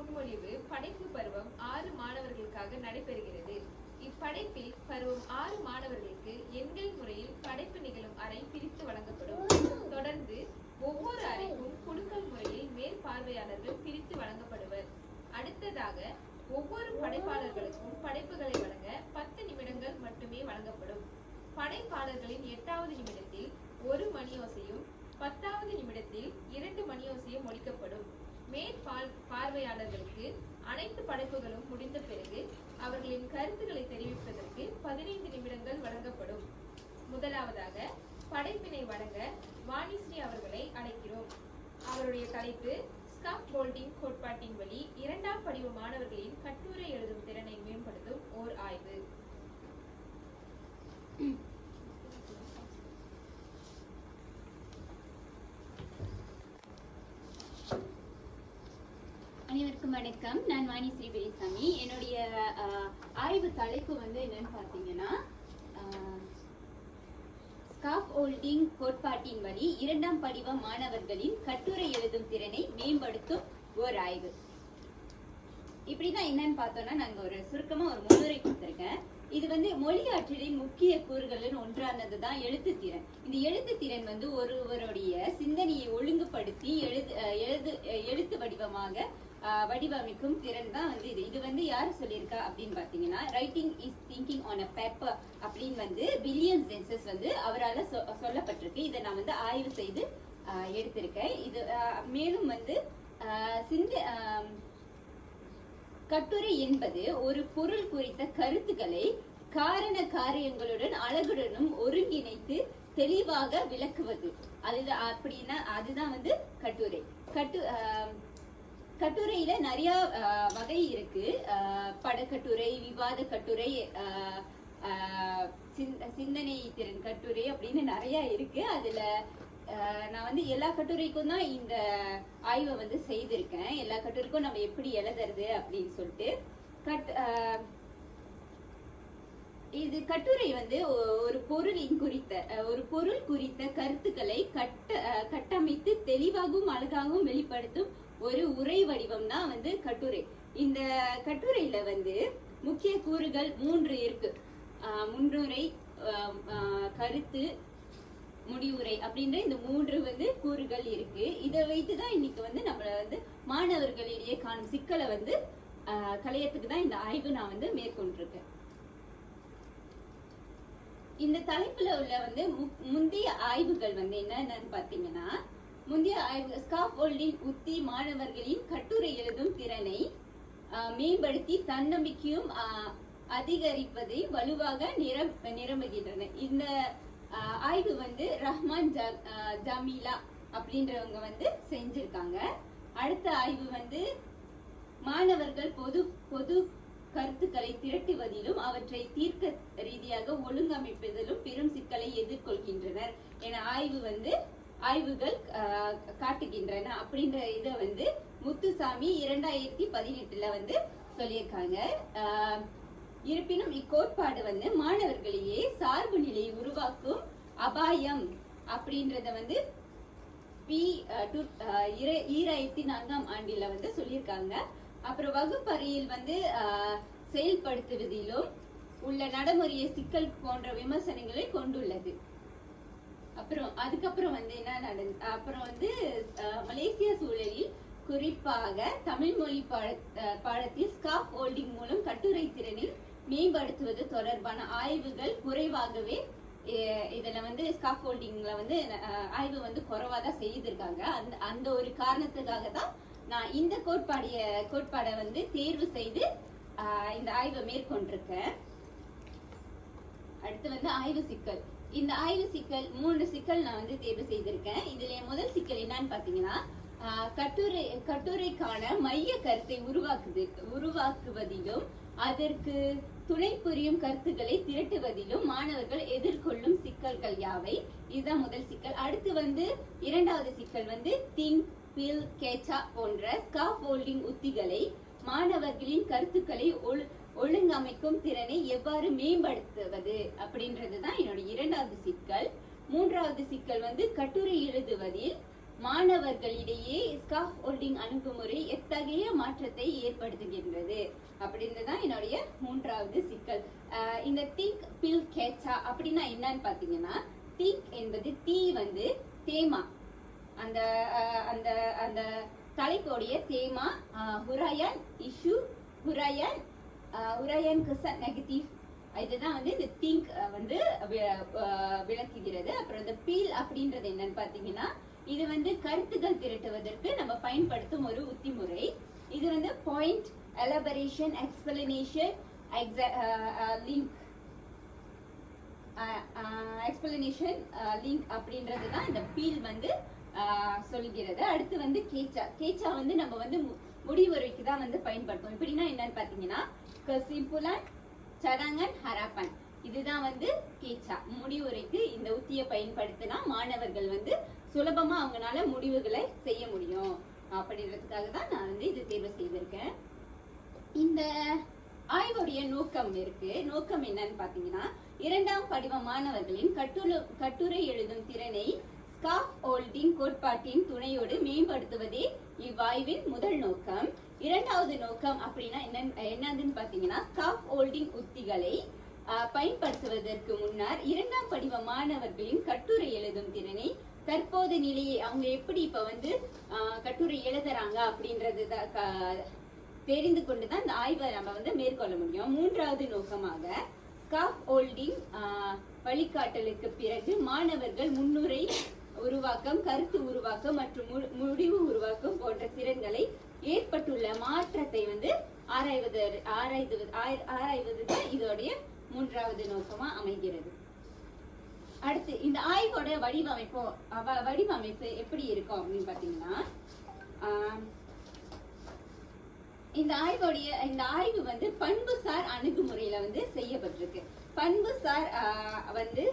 முன்மொழிவு படைப்பு பருவம் ஆறு மாணவர்களுக்காக நடைபெறுகிறது. இப்படைப்பில் பருவம் ஆறு மாணவர்களுக்கு எண்கள் முறையில் படைப்பு நிகழும் அறை பிரித்து வழங்கப்படும். தொடர்ந்து ஒவ்வொரு அறைக்கும் குழுக்கள் முறையில் மேற்பார்வையாளர்கள் பிரித்து வழங்கப்படுவர். அடுத்ததாக ஒவ்வொரு படைப்பாளர்களுக்கும் படைப்புகளை வழங்க பத்து நிமிடங்கள் மட்டுமே வழங்கப்படும். படைப்பாளர்களின் எட்டாவது நிமிடத்தில் ஒரு மணியோசையும் பத்தாவது நிமிடத்தில் இரண்டு மணியோசையும் ஒலிக்கப்படும். மேற்பால் பார்வையாளர்களுக்கு அனைத்து படைப்புகளும் முடிந்த பிறகு அவர்களின் கருத்துக்களை தெரிவிப்பதற்கு பதினைந்து நிமிடங்கள் வழங்கப்படும். முதலாவதாக படைப்பினை வழங்க வாணிஸ்ரீ அவர்களை அழைக்கிறோம். அவருடைய தலைப்பு ஸ்காப் போல்டிங் கோட்பாட்டின் வழி இரண்டாம் படிவ மாணவர்களின் கட்டுரை எழுதும் திறனை மேம்படுத்தும் ஓர் ஆய்வு. வணக்கம். நான் வாணி ஸ்ரீ பெரியசாமி என்னுடைய ஆய்வு தலைப்பு வந்து என்னன்னு பார்த்தீங்கன்னா ஸ்காஃப் ஹோல்டிங் கோட்பாட்டின் வழி இரண்டாம் படிவ மாணவர்களின் கட்டுரை எழுதும் திறனை மேம்படுத்தும் ஓர் ஆய்வு. இப்படிதான் என்னன்னு பார்த்தோம்னா நாங்கள் ஒரு சுருக்கமாக ஒரு முன்னுரை கொடுத்துருக்கேன். இது வந்து மொழியாற்றலின் முக்கிய கூறுகளில் ஒன்றானது தான் எழுத்துத்திறன் இந்த எழுத்துத்திறன் வந்து ஒருவருடைய சிந்தனையை ஒழுங்குபடுத்தி எழுது எழுது எழுத்து வடிவமாக வடிவமைக்கும் திறன் தான் வந்து இது. இது வந்து யார் சொல்லியிருக்கா அப்படின்னு பார்த்தீங்கன்னா writing is thinking on a paper அப்படின்னு வந்து வில்லியம் ஜென்சஸ் வந்து அவரால் சொ சொல்லப்பட்டிருக்கு. இதை நான் வந்து ஆய்வு செய்து எடுத்திருக்கேன். இது அஹ் மேலும் வந்து சிந்து சிந்த கட்டுரை என்பது ஒரு பொருள் குறித்த கருத்துக்களை காரண காரியங்களுடன் அழகுடனும் ஒருங்கிணைத்து தெளிவாக விளக்குவது. அதுதான் அப்படின்னா அதுதான் வந்து கட்டுரை. கட்டு கட்டுரையில நிறைய வகை இருக்கு. படக்கட்டுரை விவாத கட்டுரை சிந்தனை திறன் கட்டுரை அப்படின்னு நிறைய இருக்கு. அதுல நான் வந்து எல்லா கட்டுரைக்கும் தான் இந்த ஆய்வை வந்து செய்திருக்கேன். எல்லா கட்டுரைக்கும் நம்ம எப்படி எழுதுறது அப்படின்னு சொல்லிட்டு. கட் ஆஹ், இது கட்டுரை வந்து ஒரு பொருளின் குறித்த ஒரு பொருள் குறித்த கருத்துக்களை கட்ட அஹ், கட்டமைத்து தெளிவாகவும் அழகாகவும் வெளிப்படுத்தும் ஒரு உரை வடிவம் தான் வந்து கட்டுரை. இந்த கட்டுரையில வந்து முக்கிய கூறுகள் மூன்று இருக்கு. முன்னுரை கருத்து முடிவுரை அப்படின்ற இந்த மூன்று வந்து கூறுகள் இருக்கு. இதை வைத்து தான் இன்னைக்கு வந்து நம்மள வந்து மாணவர்களிடையே காணும் சிக்கலை வந்து கலையத்துக்கு தான் இந்த ஆய்வு நான் வந்து மேற்கொண்டிருக்கேன். இந்த தலைப்புல உள்ள வந்து முந்தைய ஆய்வுகள் வந்து என்னென்னு பாத்தீங்கன்னா முந்தைய ஆய்வு உத்தி மாணவர்களின் கட்டுரை எழுதும் திறனை ஆஹ், மேம்படுத்தி தன்னம்பிக்கையும் அதிகரிப்பதை வலுவாக நிரம் நிரம்புகின்றன. இந்த ஆஹ், ஆய்வு வந்து ரஹ்மான் ஜமீலா அப்படின்றவங்க வந்து செஞ்சிருக்காங்க. அடுத்த ஆய்வு வந்து மாணவர்கள் பொது பொது கருத்துக்களை திரட்டுவதிலும் அவற்றை தீர்க்க ரீதியாக ஒழுங்கமைப்பதிலும் பெரும் சிக்கலை எதிர்கொள்கின்றனர். என ஆய்வு வந்து ஆய்வுகள் காட்டுகின்றன அப்படின்ற இதை வந்து முத்துசாமி இரண்டாயிரத்தி பதினெட்டுல வந்து சொல்லியிருக்காங்க. இருப்பினும் இக்கோட்பாடு வந்து மாணவர்களையே சார்பு நிலையை உருவாக்கும் அபாயம் அப்படின்றத வந்து பி டு- இர- ஈராயிரத்தி நான்காம் ஆண்டில வந்து சொல்லியிருக்காங்க. அப்புறம் வகுப்பறையில் வந்து செயல்படுத்துவதிலும் உள்ள நடைமுறையை சிக்கல் போன்ற விமர்சனங்களை கொண்டுள்ளது. அப்புறம் அதுக்கப்புறம் வந்து என்ன நடந்து அப்புறம் வந்து மலேசிய சூழலில் குறிப்பாக தமிழ் மொழி பாட பாடத்தில் ஸ்காப் ஹோல்டிங் மூலம் கட்டுரை திறனில் மேம்படுத்துவது தொடர்பான ஆய்வுகள் குறைவாகவே அஹ், இதுல வந்து ஸ்காப் ஹோல்டிங்ல வந்து ஆய்வு வந்து குறைவாக தான் செய்திருக்காங்க. அந்த அந்த ஒரு காரணத்துக்காக தான் நான் இந்த கோட்பாடைய கோட்பாடை வந்து தேர்வு செய்து இந்த ஆய்வை மேற்கொண்டிருக்கேன். அடுத்து வந்து ஆய்வு சிக்கல். இந்த ஆய்வு சிக்கல் மூன்று சிக்கல் நான் வந்து தேர்வு செய்திருக்கேன். இதுல முதல் சிக்கல் என்னன்னு பாத்தீங்கன்னா கட்டுரை கட்டுரைக்கான மைய கருத்தை உருவாக்குது உருவாக்குவதிலும் அதற்கு துணை புரியும் கருத்துக்களை திரட்டுவதிலும் மாணவர்கள் எதிர்கொள்ளும் சிக்கல்கள் யாவை? இதுதான் முதல் சிக்கல். அடுத்து வந்து இரண்டாவது சிக்கல் வந்து திங்க் பில் கேச்சா போன்ற ஸ்காஃப் ஹோல்டிங் உத்திகளை மாணவர்களின் கருத்துக்களை ஒழு ஒழுங்கமைக்கும் திறனை எவ்வாறு மேம்படுத்துவது அப்படின்றது தான் என்னோட இரண்டாவது சிக்கல். மூன்றாவது சிக்கல் வந்து கட்டுரை எழுதுவதில் மாணவர்களிடையே ஸ்காஃப் ஹோல்டிங் அணுகுமுறை எத்தகைய மாற்றத்தை ஏற்படுத்துகின்றது அப்படின்னு தான் என்னுடைய மூன்றாவது சிக்கல். இந்த திங்க் பில் கேட்சா அப்படின்னா என்னன்னு பாத்தீங்கன்னா திங்க் என்பது தீ வந்து தேமா. அந்த அந்த அந்த தலைப்போடைய தேமா ஹுராயன் இஷு ஹுராயன் உரையன் கிசன் நெகட்டிவ் இதுதான் வந்து இந்த திங்க் வந்து விளக்குகிறது. அப்புறம் இந்த பீல் அப்படின்றது என்னன்னு பாத்தீங்கன்னா இது வந்து கருத்துக்கள் திரட்டுவதற்கு நம்ம பயன்படுத்தும் ஒரு உத்திமுறை. இது வந்து point elaboration explanation link explanation link அப்படின்றது தான் இந்த பீல் வந்து சொல்கிறது. அடுத்து வந்து கேச்சா. கேச்சா வந்து நம்ம வந்து முடிவுரைக்கு தான் வந்து பயன்படுத்தும் இப்படின்னா என்னன்னு பாத்தீங்கன்னா சிம்புலன் சடங்கன் ஹராப்பன். இதுதான் வந்து கீச்சா. முடிவுரைக்கு இந்த உத்தியை பயன்படுத்தினா மாணவர்கள் வந்து சுலபமா அவங்களால முடிவுகளை செய்ய முடியும். அப்படின்றதுக்காக தான் நான் வந்து இது தேர்வு செய்திருக்கேன். இந்த ஆய்வுடைய நோக்கம் இருக்கு. நோக்கம் என்னன்னு பாத்தீங்கன்னா இரண்டாம் படிவ மாணவர்களின் கட்டுரை கட்டுரை எழுதும் திறனை ஸ்காஃப் ஹோல்டிங் கோட்பாட்டின் துணையோடு மேம்படுத்துவதே இவ்வாய்வின் முதல் நோக்கம். இரண்டாவது நோக்கம் அப்படின்னா என்ன என்னதுன்னு பாத்தீங்கன்னா ஸ்காஃப் ஹோல்டிங் உத்திகளை பயன்படுத்துவதற்கு முன்னர் இரண்டாம் படிவ மாணவர்களின் கட்டுரை எழுதும் திறனை தற்போது நிலையை அவங்க எப்படி இப்ப வந்து ஆஹ், கட்டுரை எழுதுறாங்க அப்படின்றது தெரிந்து கொண்டு தான் இந்த ஆய்வை நம்ம வந்து மேற்கொள்ள முடியும். மூன்றாவது நோக்கமாக ஸ்காஃப் ஹோல்டிங் வழிகாட்டலுக்கு பிறகு மாணவர்கள் முன்னுரை உருவாக்கம் கருத்து உருவாக்கம் மற்றும் முடிவு உருவாக்கம் போன்ற திறன்களை ஏற்பட்டுள்ள மாற்றத்தை வந்து ஆராய்வது ஆராய்வது ஆராய்வது தான் இதோடைய மூன்றாவது நோக்கமா அமைகிறது. அடுத்து இந்த ஆய்வோட வடிவமைப்பு அவ- வடிவமைப்பு எப்படி இருக்கும் அப்படின்னு பாத்தீங்கன்னா ஆஹ், இந்த ஆய்வுடைய இந்த ஆய்வு வந்து பண்புசார் அணுகுமுறையில வந்து செய்யப்பட்டிருக்கு. பண்புசார் ஆஹ், வந்து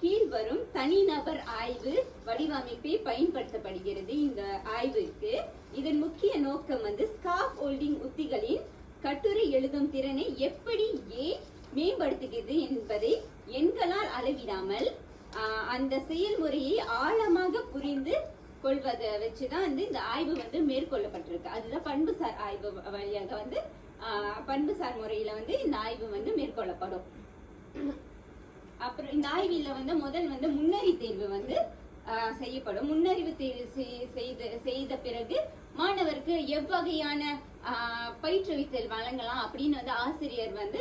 கீழ்வரும் தனிநபர் ஆய்வு வடிவமைப்பே பயன்படுத்தப்படுகிறது இந்த ஆய்வுக்கு. இதன் முக்கிய நோக்கம் வந்து ஸ்காஃப் ஹோல்டிங் உத்திகளின் கட்டுரை எழுதும் திறனை எப்படி ஏன் மேம்படுத்துகிறது என்பதை எண்களால் அளவிடாமல் ஆஹ், அந்த செயல்முறையை ஆழமாக புரிந்து கொள்வதை வச்சுதான் வந்து இந்த ஆய்வு வந்து மேற்கொள்ளப்பட்டிருக்கு. அதுதான் பண்புசார் ஆய்வு வழியாக வந்து ஆஹ், பண்புசார் முறையில வந்து இந்த ஆய்வு வந்து மேற்கொள்ளப்படும். அப்புறம் இந்த ஆய்வில் வந்து முதல் வந்து முன்னறி தேர்வு வந்து செய்யப்படும். முன்னறிவு தேர்வு செய்- செய்த செய்த பிறகு மாணவருக்கு எவ்வகையான பயிற்றுவித்தல் வழங்கலாம் அப்படின்னு வந்து ஆசிரியர் வந்து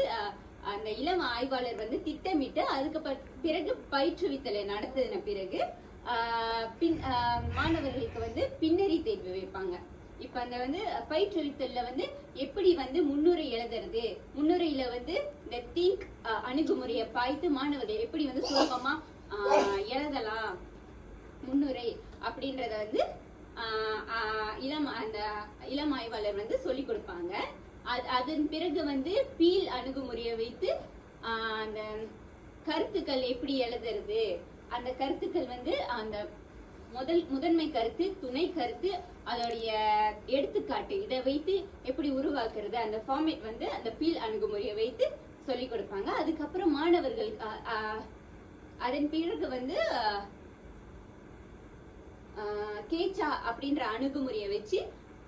அந்த இளம் ஆய்வாளர் வந்து திட்டமிட்டு அதுக்கு பிறகு பயிற்றுவித்தலை நடத்தின பிறகு பின் மாணவர்களுக்கு வந்து பின்னறி தேர்வு வைப்பாங்க. இப்ப அந்த வந்து பயிற்றுவித்தல்ல வந்து எப்படி வந்து முன்னுரை எழுதுறது? முன்னுரையில வந்து இந்த திங்க் அணுகுமுறையை பாய்த்து மாணவர்கள் எப்படி வந்து சுலபமா ஆஹ், எழுதலாம்? முன்னுரை அப்படின்றத வந்து ஆஹ், இளம் அந்த இளம் ஆய்வாளர் வந்து சொல்லி கொடுப்பாங்க. அது அதன் பிறகு வந்து பீல் அணுகுமுறையை வைத்து ஆஹ், அந்த கருத்துக்கள் எப்படி எழுதுறது? அந்த கருத்துக்கள் வந்து அந்த முதல் முதன்மை கருத்து துணை கருத்து அதோடைய எடுத்துக்காட்டு. இதை வைத்து எப்படி உருவாக்குறது? அந்த ஃபார்மேட் வந்து அந்த பீல் அணுகுமுறையை வைத்து சொல்லி கொடுப்பாங்க. அதுக்கப்புறம் மாணவர்களுக்கு அதன் பிறகு வந்து ஆஹ், கேச்சா அப்படின்ற அணுகுமுறையை வச்சு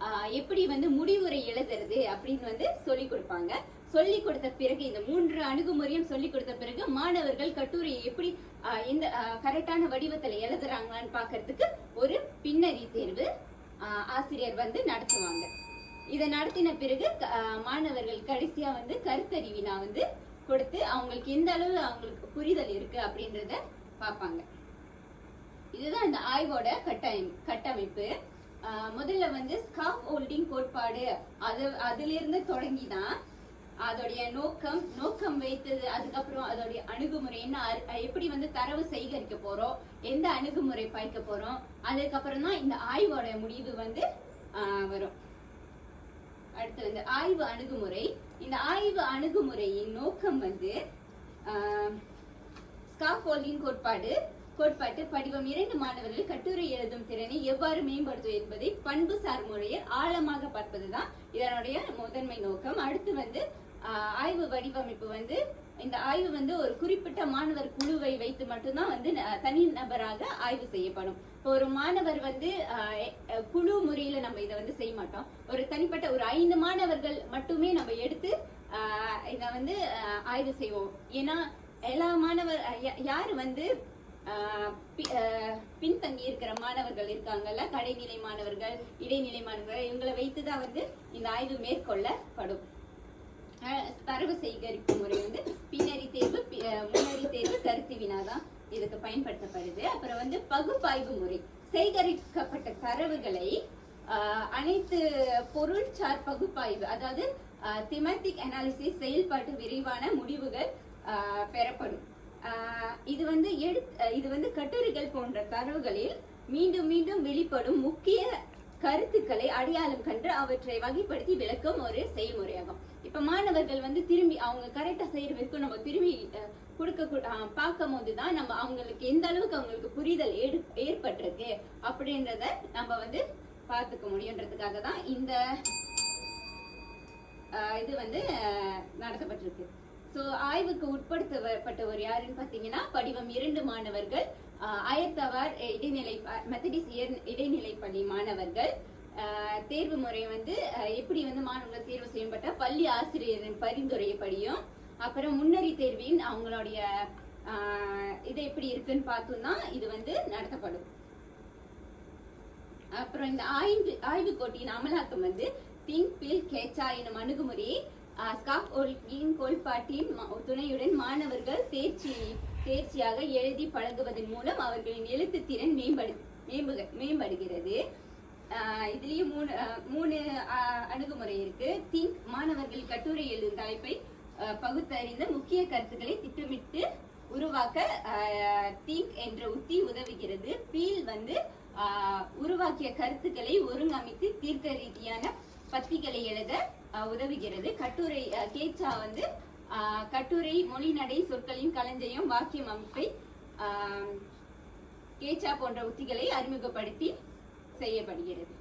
ஆஹ், எப்படி வந்து முடிவுரை எழுதுறது அப்படின்னு வந்து சொல்லி கொடுப்பாங்க. சொல்லி கொடுத்த பிறகு இந்த மூன்று அணுகுமுறையும் சொல்லி கொடுத்த பிறகு மாணவர்கள் கட்டுரையை எப்படி இந்த எந்த கரெக்டான வடிவத்துல எழுதுறாங்களான்னு பாக்குறதுக்கு ஒரு பின்னணி தேர்வு ஆசிரியர் வந்து நடத்துவாங்க. இதை நடத்தின பிறகு மாணவர்கள் கடைசியா வந்து கருத்தறிவினா வந்து கொடுத்து அவங்களுக்கு எந்த அளவு அவங்களுக்கு புரிதல் இருக்கு அப்படின்றத பார்ப்பாங்க. இதுதான் இந்த ஆய்வோட கட்டமைப்பு கட்டமைப்பு. முதல்ல வந்து ஸ்காஃப் ஹோல்டிங் கோட்பாடு அது அதிலிருந்து தொடங்கி தான் அதோடைய நோக்கம் நோக்கம் வைத்தது அதுக்கப்புறம் அதோடைய அணுகுமுறை என்ன எப்படி வந்து தரவு சேகரிக்க போறோம் எந்த அணுகுமுறை பாய்க்க போறோம் அதுக்கப்புறம் தான் இந்த ஆய்வோட முடிவு வந்து வரும். அடுத்து வந்து ஆய்வு அணுகுமுறை. இந்த ஆய்வு அணுகுமுறையின் நோக்கம் வந்து ஸ்காஃபோல்டிங் கோட்பாடு. கோட்பாட்டு படிவம் இரண்டு மாணவர்கள் கட்டுரை எழுதும் திறனை எவ்வாறு மேம்படுத்துவது என்பதை பண்புசார் முறையில் ஆழமாக பார்ப்பதுதான் இதனுடைய முதன்மை நோக்கம். அடுத்து வந்து ஆய்வு வடிவமைப்பு வந்து இந்த ஆய்வு வந்து ஒரு குறிப்பிட்ட மாணவர் குழுவை வைத்து மட்டும்தான் வந்து ந- தனி நபராக ஆய்வு செய்யப்படும். இப்போ ஒரு மாணவர் வந்து குழு முறையில நம்ம இதை வந்து செய்ய மாட்டோம். ஒரு தனிப்பட்ட ஒரு ஐந்து மாணவர்கள் மட்டுமே நம்ம எடுத்து இதை வந்து ஆய்வு செய்வோம். ஏன்னா எல்லா மாணவர் யா- யாரு வந்து பி- பின்தங்கி இருக்கிற மாணவர்கள் இருக்காங்கல்ல கடைநிலை மாணவர்கள் இடைநிலை மாணவர்கள் இவங்களை வைத்துதான் வந்து இந்த ஆய்வு மேற்கொள்ளப்படும். தரவு சேகரிப்பு முறை வந்து பின்னறி தேர்வு முன்னறி தேர்வு கருத்து வினாதான் இதுக்கு பயன்படுத்தப்படுது. அப்புறம் வந்து பகுப்பாய்வு முறை. சேகரிக்கப்பட்ட தரவுகளை அனைத்து பொருள்சார் பகுப்பாய்வு அதாவது திமேட்டிக் அனாலிசிஸ் செயல்பாட்டு விரைவான முடிவுகள் பெறப்படும். இது வந்து எடு இது வந்து கட்டுரைகள் போன்ற தரவுகளில் மீண்டும் மீண்டும் வெளிப்படும் முக்கிய கருத்துக்களை அடையாளம் கண்டு அவற்றை வகைப்படுத்தி விளக்கும் ஒரு செயல்முறையாகும் இப்ப மாணவர்கள் வந்து திரும்பி அவங்க கரெக்டா செய்யற வரைக்கும் நம்ம திரும்பி கொடுக்க கு- பார்க்கும் போதுதான் நம்ம அவங்களுக்கு எந்த அளவுக்கு அவங்களுக்கு புரிதல் ஏற்பட்டிருக்கு அப்படின்றத நம்ம வந்து பார்த்துக்க முடியுன்றதுக்காக தான் இந்த இது வந்து நடத்தப்பட்டிருக்கு. ஸோ ஆய்வுக்கு உட்படுத்தப்பட்டவர் யாருன்னு பார்த்தீங்கன்னா படிவம் இரண்டு மாணவர்கள் அயத்தவார் இடைநிலை மெத்தடிஸ் இடைநிலை பள்ளி மாணவர்கள். தேர்வு முறை வந்து எப்படி வந்து மாணவர்கள் தேர்வு செய்யப்பட்ட பள்ளி ஆசிரியரின் பரிந்துரையப்படியும் அப்புறம் முன்னறி தேர்வின் அவங்களுடைய இது எப்படி இருக்குன்னு பார்த்தோம்னா இது வந்து நடத்தப்படும். அப்புறம் இந்த ஆய்வு ஆய்வு கோட்டியின் அமலாக்கம் வந்து திங்க் பில் கேச்சா எனும் அணுகுமுறையை ஸ்காப் ஒல்கின் துணையுடன் மாணவர்கள் தேர்ச்சி தேர்ச்சியாக எழுதி பழகுவதன் மூலம் அவர்களின் எழுத்து திறன் மேம்படு மேம்புக- மேம்படுகிறது. ஆஹ் இதுலயும் மூணு மூணு அணுகுமுறை இருக்கு. திங்க் மாணவர்கள் கட்டுரை எழுதும் தலைப்பை பகுத்தறிந்த முக்கிய கருத்துக்களை திட்டமிட்டு உருவாக்க திங்க் என்ற உத்தி உதவுகிறது. பீல் வந்து உருவாக்கிய கருத்துக்களை ஒருங்கமைத்து தீர்க்க ரீதியான பத்திகளை எழுத உதவுகிறது. கட்டுரை கேச்சா வந்து கட்டுரை மொழிநடை சொற்களின் களஞ்சையும் வாக்கியம் அமைப்பை கேச்சா போன்ற உத்திகளை அறிமுகப்படுத்தி செய்யப்படுகிறது.